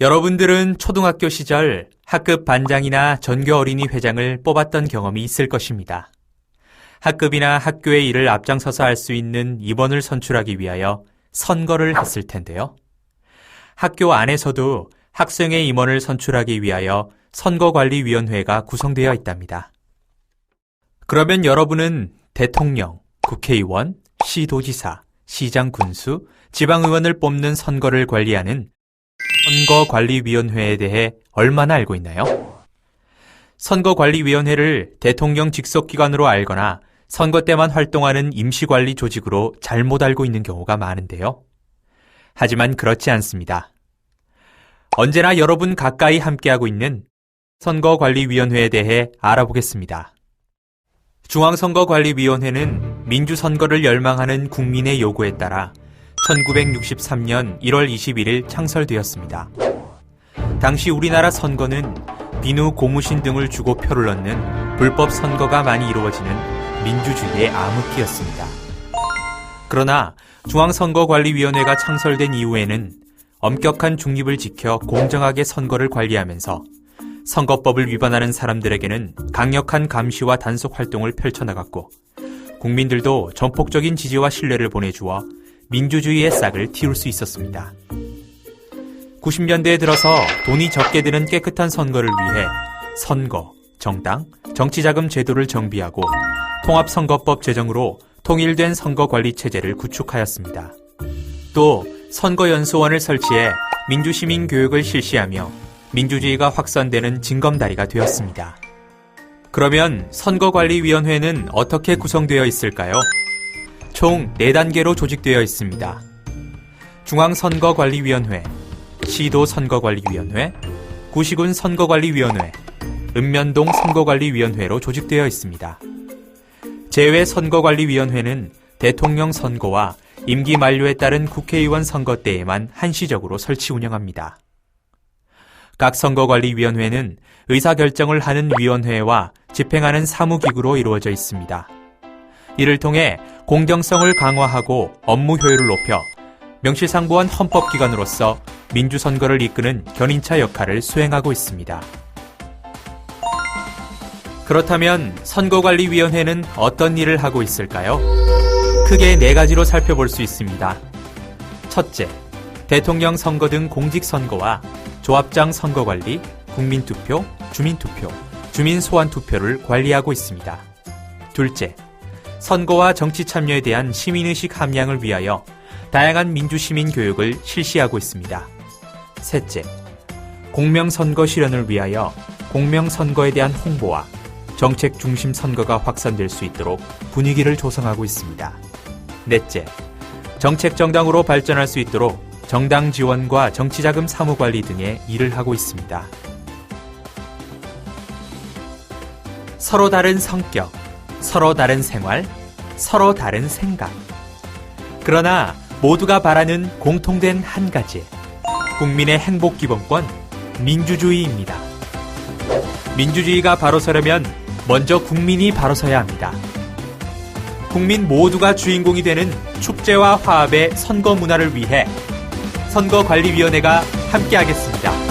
여러분들은 초등학교 시절 학급 반장이나 전교 어린이 회장을 뽑았던 경험이 있을 것입니다. 학급이나 학교의 일을 앞장서서 할 수 있는 임원을 선출하기 위하여 선거를 했을 텐데요. 학교 안에서도 학생의 임원을 선출하기 위하여 선거관리위원회가 구성되어 있답니다. 그러면 여러분은 대통령, 국회의원, 시도지사, 시장 군수, 지방의원을 뽑는 선거를 관리하는 선거관리위원회에 대해 얼마나 알고 있나요? 선거관리위원회를 대통령 직속기관으로 알거나 선거 때만 활동하는 임시관리 조직으로 잘못 알고 있는 경우가 많은데요. 하지만 그렇지 않습니다. 언제나 여러분 가까이 함께하고 있는 선거관리위원회에 대해 알아보겠습니다. 중앙선거관리위원회는 민주선거를 열망하는 국민의 요구에 따라 1963년 1월 21일 창설되었습니다. 당시 우리나라 선거는 비누 고무신 등을 주고 표를 넣는 불법 선거가 많이 이루어지는 민주주의의 암흑기였습니다. 그러나 중앙선거관리위원회가 창설된 이후에는 엄격한 중립을 지켜 공정하게 선거를 관리하면서 선거법을 위반하는 사람들에게는 강력한 감시와 단속 활동을 펼쳐나갔고 국민들도 전폭적인 지지와 신뢰를 보내주어 민주주의의 싹을 틔울 수 있었습니다. 90년대에 들어서 돈이 적게 드는 깨끗한 선거를 위해 선거, 정당, 정치자금 제도를 정비하고 통합선거법 제정으로 통일된 선거관리 체제를 구축하였습니다. 또 선거연수원을 설치해 민주시민 교육을 실시하며 민주주의가 확산되는 징검다리가 되었습니다. 그러면 선거관리위원회는 어떻게 구성되어 있을까요? 총 4단계로 조직되어 있습니다. 중앙선거관리위원회, 시도선거관리위원회, 구시군 선거관리위원회, 읍면동 선거관리위원회로 조직되어 있습니다. 제외선거관리위원회는 대통령 선거와 임기 만료에 따른 국회의원 선거 때에만 한시적으로 설치 운영합니다. 각 선거관리위원회는 의사결정을 하는 위원회와 집행하는 사무기구로 이루어져 있습니다. 이를 통해 공정성을 강화하고 업무 효율을 높여 명실상부한 헌법기관으로서 민주선거를 이끄는 견인차 역할을 수행하고 있습니다. 그렇다면 선거관리위원회는 어떤 일을 하고 있을까요? 크게 네 가지로 살펴볼 수 있습니다. 첫째, 대통령 선거 등 공직선거와 조합장 선거관리, 국민투표, 주민투표, 주민소환투표를 관리하고 있습니다. 둘째, 선거와 정치 참여에 대한 시민의식 함양을 위하여 다양한 민주시민 교육을 실시하고 있습니다. 셋째, 공명선거 실현을 위하여 공명선거에 대한 홍보와 정책 중심 선거가 확산될 수 있도록 분위기를 조성하고 있습니다. 넷째, 정책 정당으로 발전할 수 있도록 정당 지원과 정치자금 사무 관리 등의 일을 하고 있습니다. 서로 다른 성격, 서로 다른 생활, 서로 다른 생각. 그러나 모두가 바라는 공통된 한 가지. 국민의 행복 기본권, 민주주의입니다. 민주주의가 바로 서려면 먼저 국민이 바로 서야 합니다. 국민 모두가 주인공이 되는 축제와 화합의 선거 문화를 위해 선거관리위원회가 함께하겠습니다.